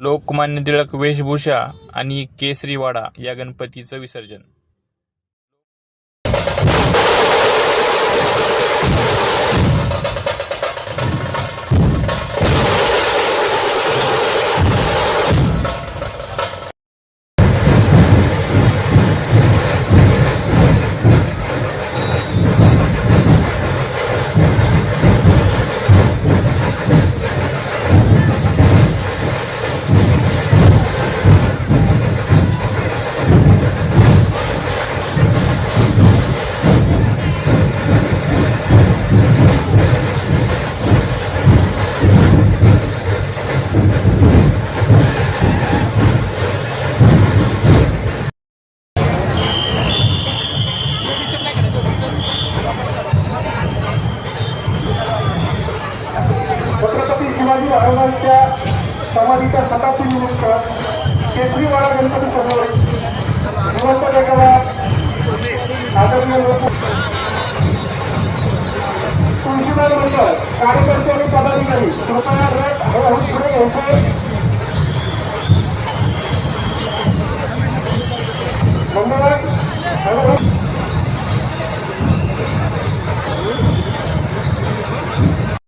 लोकमान्य टिळक वेशभूषा आणि केसरीवाडा या गणपतीचं विसर्जन. शिवाजी महाराजांच्या समाधीच्या शताब्दी निमित्त केसरीवाडा गणपती समोर जिवंत लेखाला आदरणीय लोक तुळशीबाई मंडळ कार्यकर्ते आणि पदाधिकारी कृपया रथ हळूहळू पुढे घ्यायचे.